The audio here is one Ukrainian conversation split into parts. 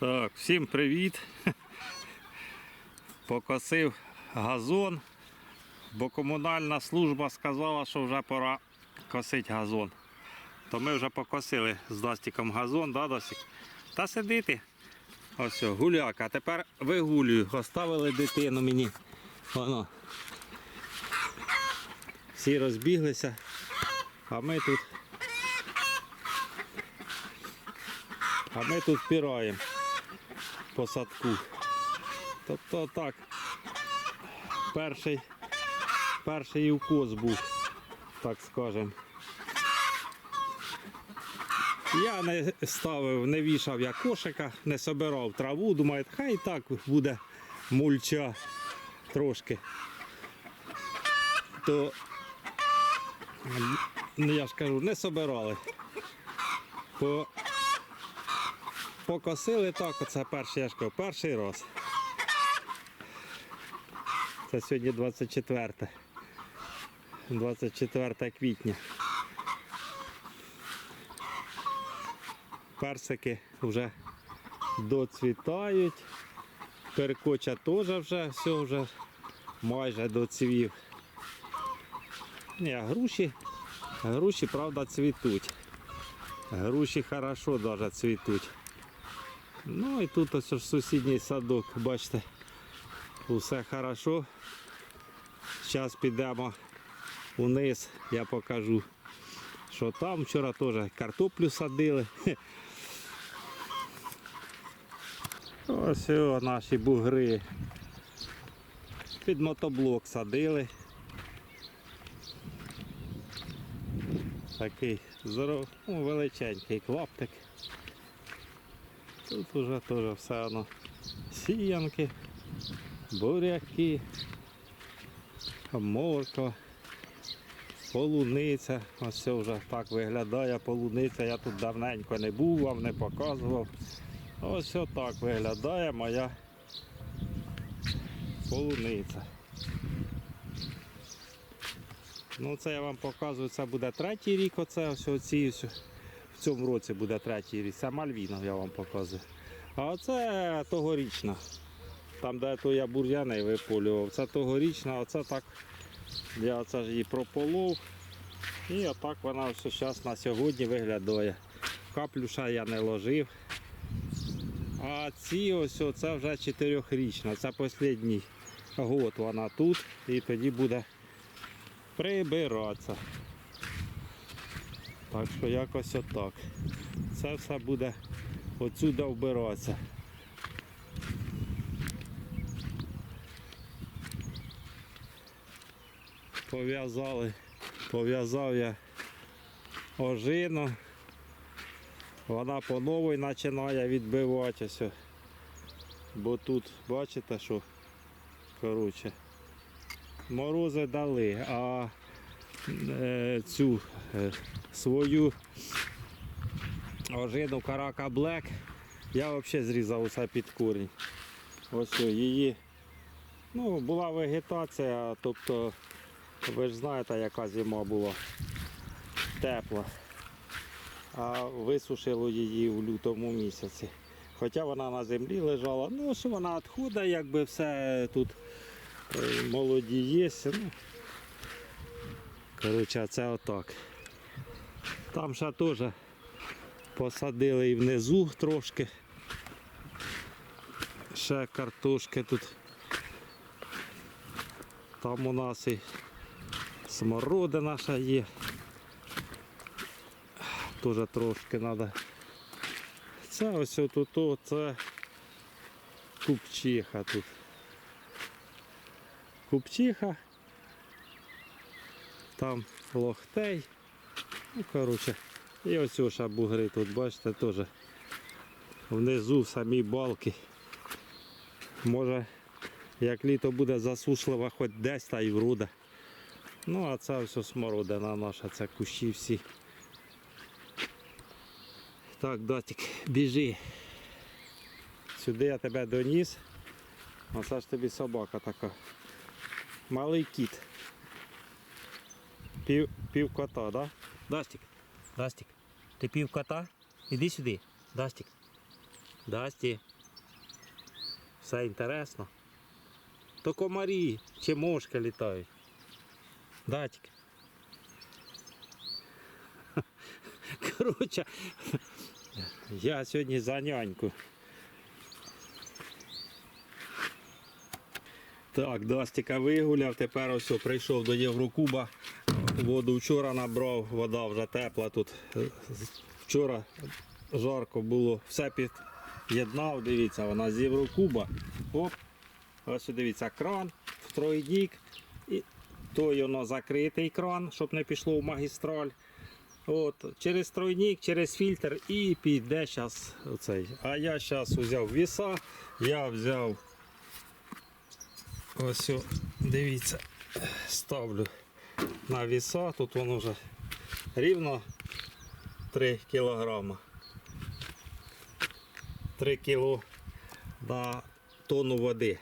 Так, всім привіт. Покосив газон, бо комунальна служба сказала, що вже пора косити газон. То ми вже покосили з Дастіком газон, да, Дастік? Та сидити. Ось, гуляка. Тепер вигулюю. Оставили дитину мені. Воно. Всі розбіглися, а ми тут. А ми тут піраємо по садку. Тобто так, перший, перший укос був, так скажемо. Я не ставив, не вішав я кошика, не собирав траву, думаю, хай так буде мульча трошки. То ну, я ж кажу, не собирали. По Покосили так, оце перший, я ж кажу, перший раз. Це сьогодні 24. 24 квітня. Персики вже доцвітають. Перкоча теж вже все вже майже доцвів. Ні, а груші, груші, правда, цвітуть. Груші хорошо навіть цвітуть. Ну і тут ось ж сусідній садок, бачите, усе хорошо. Зараз підемо вниз, я покажу, що там вчора теж картоплю садили. Ось о, наші бугри. Під мотоблок садили. Такий здоров, ну, величенький клаптик. Тут уже теж все одно сіянки, буряки, морква, полуниця. Ось це вже так виглядає полуниця. Я тут давненько не був, вам не показував. Ось так виглядає моя полуниця. Ну це я вам показую, це буде третій рік, оце ось оці ось. В цьому році буде третій рік. Це Мальвіна, я вам показую. А оце тогорічна. Там, де то я бур'яни виполював, це тогорічна, а оце так. Я оце ж її прополов. І отак вона все зараз на сьогодні виглядає. Каплюша я не ложив. А ці ось це вже чотирьохрічна. Це останній год вона тут і тоді буде прибиратися. Так що якось отак. Це все буде отсюди вбиратися. Пов'язали, пов'язав я ожину. Вона по новій починає відбиватися. Бо тут, бачите, що коротше, морози дали, а цю е, свою ожину карака Блек я взагалі зрізав усе під корінь. Ось її ну, була вегетація, тобто ви ж знаєте, яка зима була тепла. А висушило її в лютому місяці. Хоча вона на землі лежала, ну що вона відходить, якби все тут е, молоді є. Ну, Коротше, це отак. Там ще теж посадили і внизу трошки. Ще картошки тут. Там у нас і смородина ще є. Теж трошки треба. Це ось тут, це купчиха тут. Купчиха. Там лохтей. Ну, коротше. І ось ще бугри тут, бачите, теж внизу самі балки. Може, як літо буде засушливо, хоч десь та й вроде. Ну, а це все смородина наша, це кущі всі. Так, датик, біжи. Сюди я тебе доніс. Оце ж тобі собака така. Малий кіт. Пів, пів кота, да? Дастик, Дастик, ти пів кота? Іди сюди, Дастик. Дасті. Все інтересно. То комарі чи мошки літають. Датьки. Коротше, я сьогодні за няньку. Так, Дастіка вигуляв, тепер ось прийшов до Єврокуба. Воду вчора набрав, вода вже тепла тут. Вчора жарко було, все під'єднав, дивіться, вона з Єврокуба. Оп. Ось дивіться, кран в тройдік. І той воно закритий кран, щоб не пішло в магістраль. От, через тройник, через фільтр і піде зараз оцей. А я зараз взяв віса, я взяв ось, дивіться, ставлю на віса, тут воно вже рівно 3 кілограма. 3 кіло на тонну води.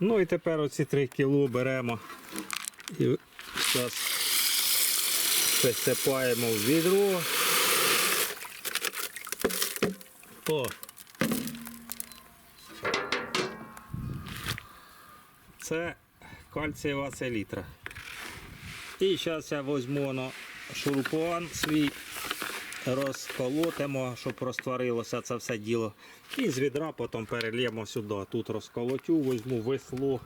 Ну і тепер оці 3 кіло беремо і зараз присипаємо в відро. О. Це кальцієва селітра. І зараз я візьму на шурупан свій, розколотимо, щоб розтворилося це все діло. І з відра потім перельємо сюди. Тут розколотю, візьму весло.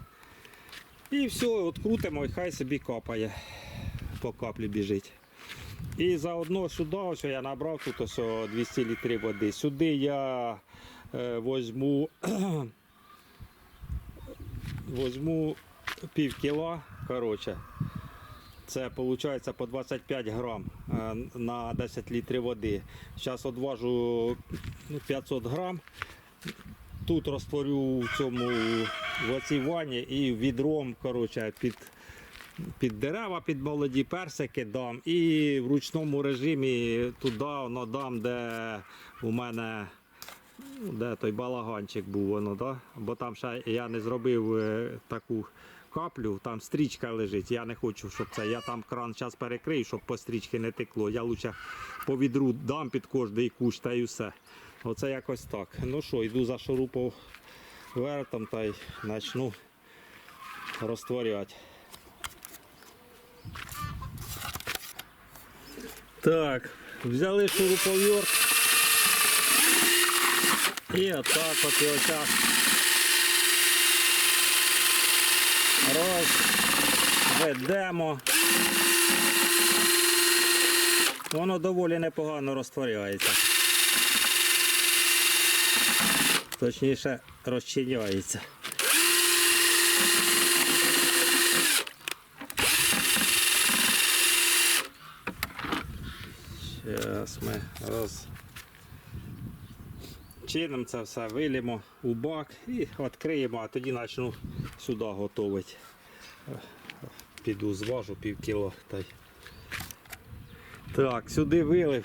І все, відкрутимо і хай собі капає. По каплі біжить. І заодно сюди ось я набрав тут ось 200 літрів води. Сюди я е, возьму, возьму пів кіла. Коротше, це виходить по 25 грам е, на 10 літрів води. Зараз одважу ну, 500 грам. Тут розтворю в цьому в оцій ванні і відром коротше, під під дерева, під молоді персики дам і в ручному режимі туди воно дам, де у мене ну, де той балаганчик був, воно, да? бо там ще я не зробив е, таку каплю, там стрічка лежить. Я не хочу, щоб це. Я там кран зараз перекрию, щоб по стрічці не текло. Я лучше по відру дам під кожний кущ та й все. Оце якось так. Ну що, йду за шурупов вертом та й почну розтворювати. Так, взяли шуруповерт. І отак от його зараз розведемо. Воно доволі непогано розтворяється. Точніше розчиняється. Зараз ми роз... чинимо це все, вилімо у бак і відкриємо, а тоді почну сюди готувати. Піду зважу пів кіло. Так, сюди вилив.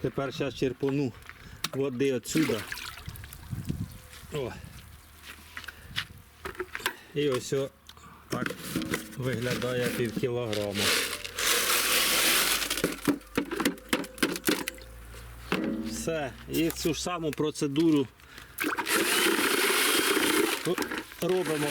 Тепер зараз черпану води отсюди. О. І ось так виглядає пів кілограма. Все, і цю ж саму процедуру робимо.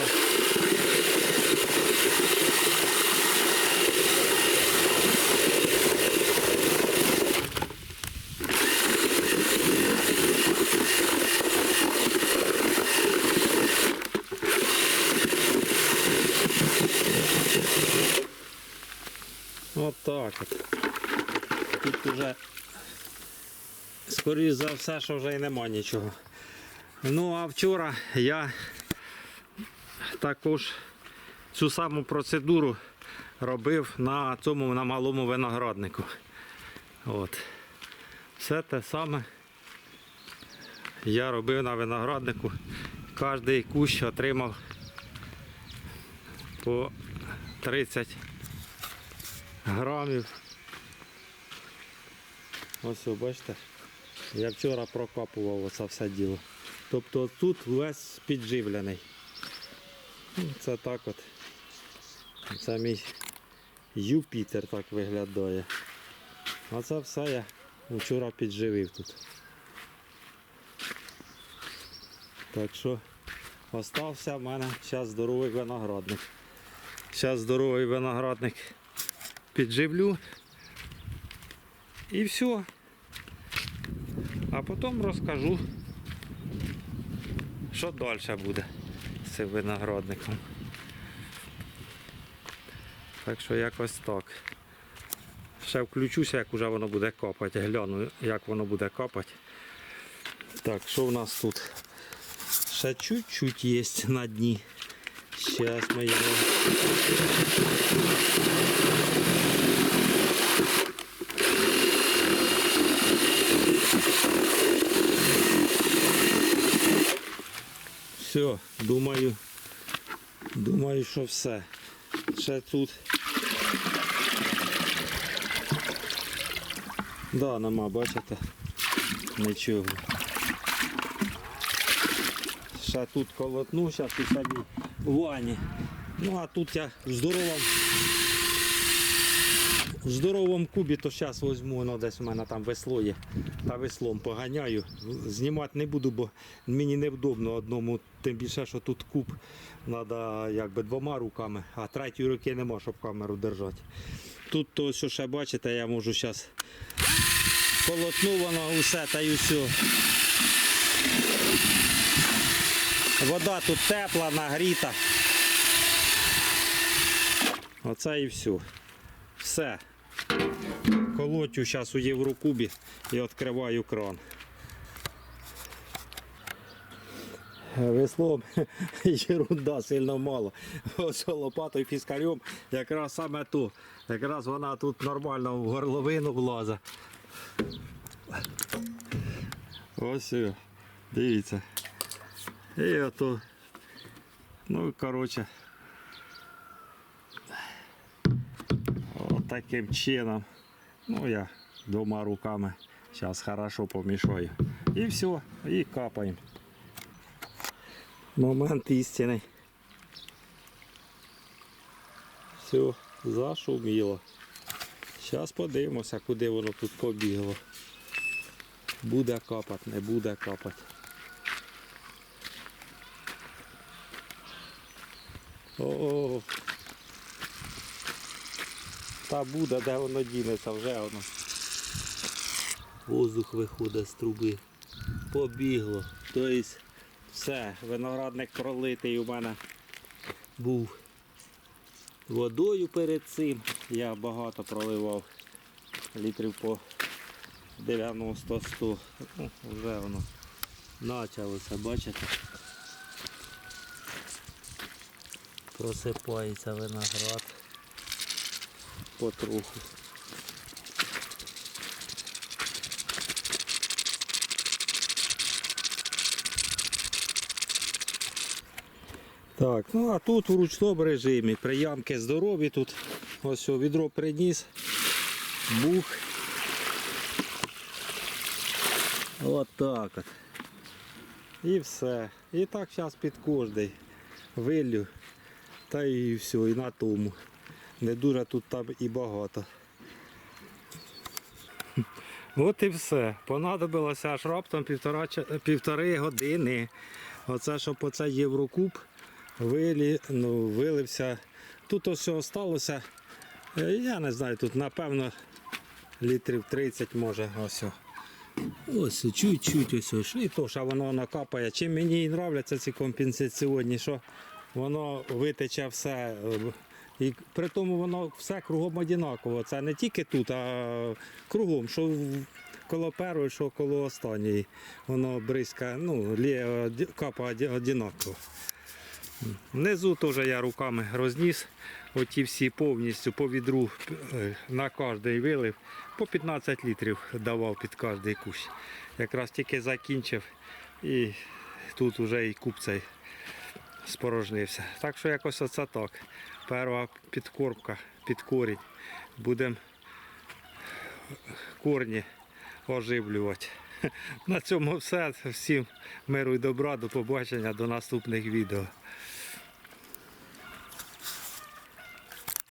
От так от. Тут вже скоріш за все, що вже й нема нічого. Ну а вчора я також цю саму процедуру робив на цьому на малому винограднику. От. Все те саме я робив на винограднику. Кожний кущ отримав по 30 грамів. Ось бачите. Я вчора прокапував оце все діло. Тобто тут весь підживлений. Ну, це так от. Це мій Юпітер так виглядає. А це все я вчора підживив тут. Так що остався в мене зараз здоровий виноградник. Зараз здоровий виноградник підживлю і все. А потім розкажу, що далі буде цим виноградником. Так що якось так. Ще включуся, як вже воно буде копати. Гляну, як воно буде копати. Так, що в нас тут? Ще чуть-чуть є на дні. Зараз ми його. Все, думаю, думаю, що все. Ще тут. Да, нема, бачите? Нічого. Ще тут колотну, зараз і собі в ванні. Ну а тут я в здоровому. В здоровому кубі, то зараз візьму, воно десь у мене там весло є. Та веслом поганяю. Знімати не буду, бо мені невдобно одному, тим більше, що тут куб треба якби двома руками, а третьої руки нема, щоб камеру держати. Тут то, що ще бачите, я можу зараз полотну воно усе та й усе. Вода тут тепла, нагріта. Оце і все. Все. Колотю зараз у Єврокубі і відкриваю кран. Веслом ерунда сильно мало. Ось лопатою фіскарем якраз саме ту. Якраз вона тут нормально в горловину влазить. Ось. о, Дивіться. І ото. Ну, коротше. Таким чином. Ну, я двома руками зараз хорошо помішаю. І все, і капаємо. Момент істини. Все, зашуміло. Зараз подивимося, куди воно тут побігло. Буде капати, не буде капати. О, та буде, де воно дінеться, вже воно. Воздух виходить з труби. Побігло. Тобто все, виноградник пролитий у мене був водою перед цим. Я багато проливав літрів по 90-100. Ну, вже воно почалося, бачите? Просипається виноград потроху. Так, ну а тут у ручному режимі. Приямки здорові тут. Ось о, відро приніс. Бух. От так от. І все. І так зараз під кожний вилю. Та і все, і на тому. Не дуже тут там і багато. От і все. Понадобилося аж раптом півтора, півтори години. Оце, щоб оце Єврокуб вилі, ну, вилився. Тут ось все сталося. Я не знаю, тут напевно літрів 30 може. Ось. Ось чуть-чуть ось. ось. І то, що воно накапає. Чим мені і нравляться ці компенсаційні, що воно витече все. І при тому воно все кругом однаково. Це не тільки тут, а кругом, що коло першої, що коло останньої. Воно бризка, ну, капа однаково. Внизу теж я руками розніс. Оті всі повністю по відру е, на кожний вилив. По 15 літрів давав під кожний кущ. Якраз тільки закінчив і тут вже і цей спорожнився. Так що якось оце так. Перша підкормка під корінь. Будемо корні оживлювати. На цьому все. Всім миру і добра, до побачення, до наступних відео.